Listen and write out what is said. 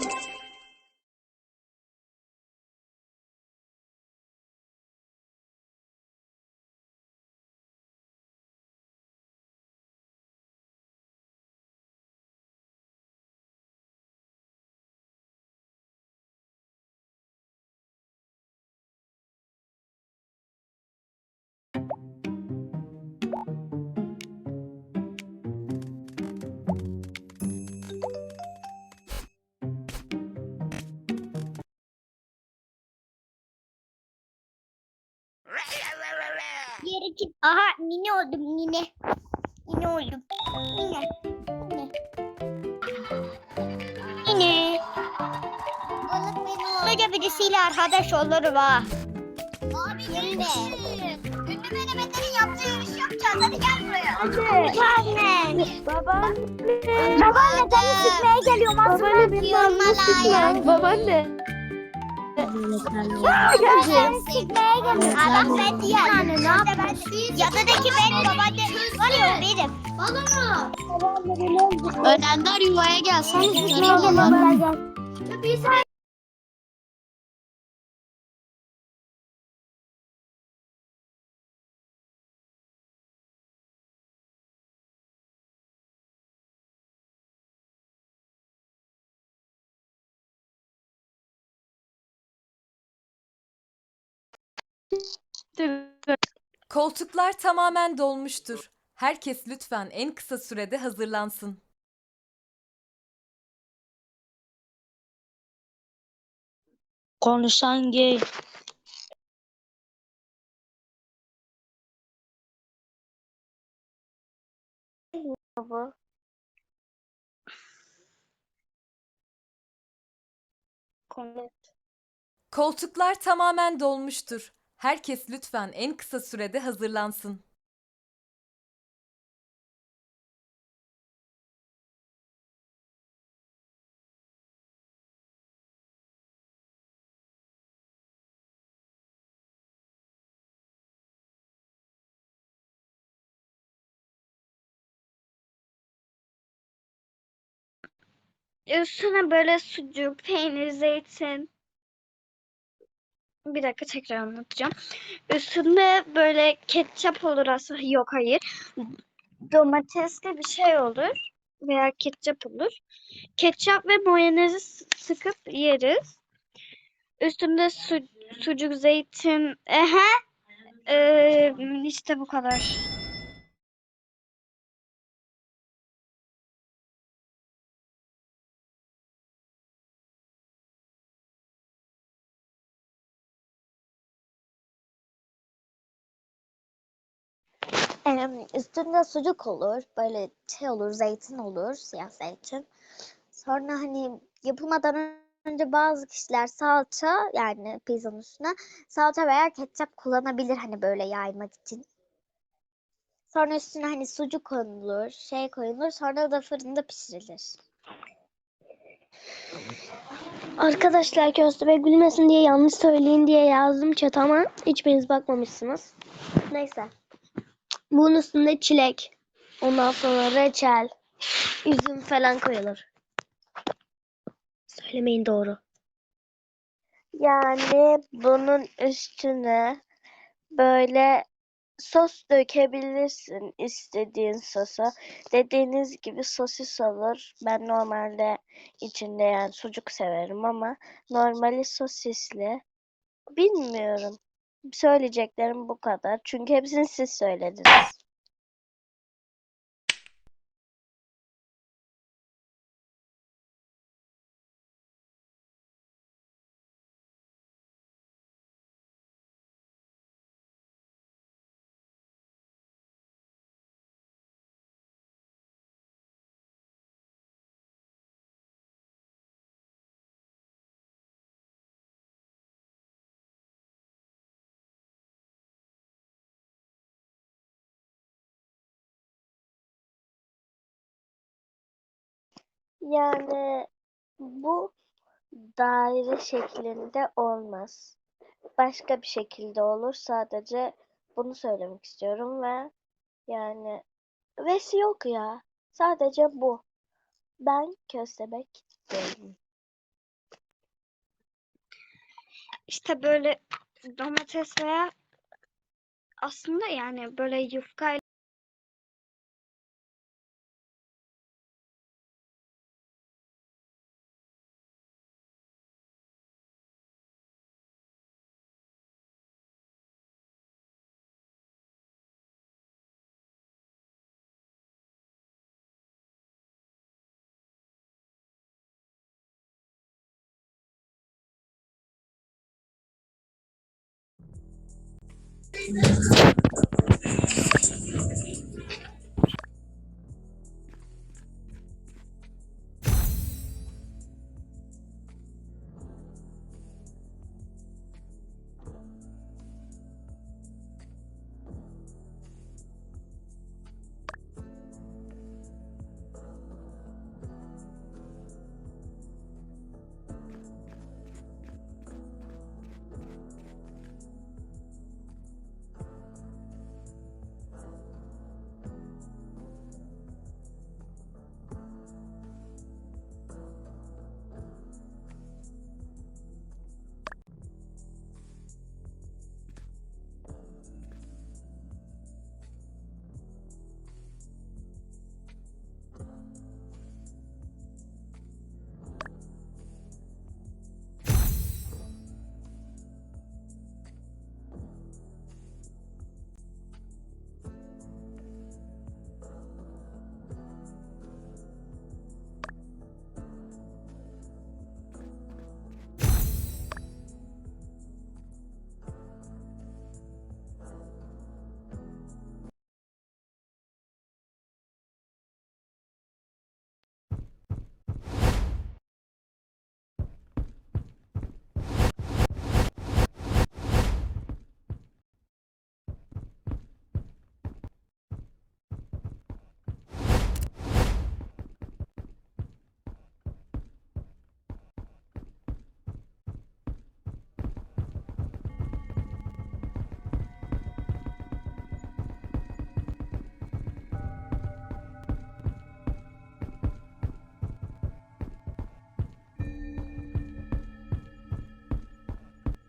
you git. Aha nine oldum nine. Nine oldum. Nine. Nine. Nine. Balık benim Böyle birisiyle arkadaş olurum ha. Abi Şimdi. Ünlü menemenlerin yaptığı yarış yapacağız. Hadi gel buraya. Hadi. Anne. Baba. Babaanne seni sıkmaya geliyorum. Babaanne sıkma. Babaanne. Sıkmaya geliyorum. Adam ben. Yani ne yapıyorsun? Yanındaki benim babaanne. Var ya o benim. Ölenler yuvaya gelsin. Sıkmaya geliyorum. Koltuklar tamamen dolmuştur. Herkes lütfen en kısa sürede hazırlansın. Konuşan gay. Koltuklar tamamen dolmuştur. Herkes lütfen en kısa sürede hazırlansın. Üstüne böyle sucuk, peynir, zeytin. Bir dakika tekrar anlatacağım. Üstünde böyle ketçap olur aslında. Yok hayır. Domatesli bir şey olur. Veya ketçap olur. Ketçap ve mayonezi sıkıp yeriz. Üstünde su, sucuk, zeytin. Ehe. Ee, işte bu kadar. Üstünde sucuk olur, böyle şey olur, zeytin olur, siyah zeytin. Sonra hani yapılmadan önce bazı kişiler salça yani pizzanın üstüne salça veya ketçap kullanabilir hani böyle yaymak için. Sonra üstüne hani sucuk konulur, şey koyulur, sonra da fırında pişirilir. Arkadaşlar köstebek gülmesin diye yanlış söyleyin diye yazdım chat ama hiçbiriniz bakmamışsınız. Neyse. Bunun üstünde çilek. Ondan sonra reçel. Üzüm falan koyulur. Söylemeyin doğru. Yani bunun üstüne böyle sos dökebilirsin istediğin sosa. Dediğiniz gibi sosis olur. Ben normalde içinde yani sucuk severim ama normali sosisli. Bilmiyorum. Söyleyeceklerim bu kadar. Çünkü hepsini siz söylediniz. Yani bu daire şeklinde olmaz. Başka bir şekilde olur. Sadece bunu söylemek istiyorum ve yani vesi yok ya. Sadece bu. Ben köstebek değilim. İşte böyle domates veya aslında yani böyle yufkayla Jesus.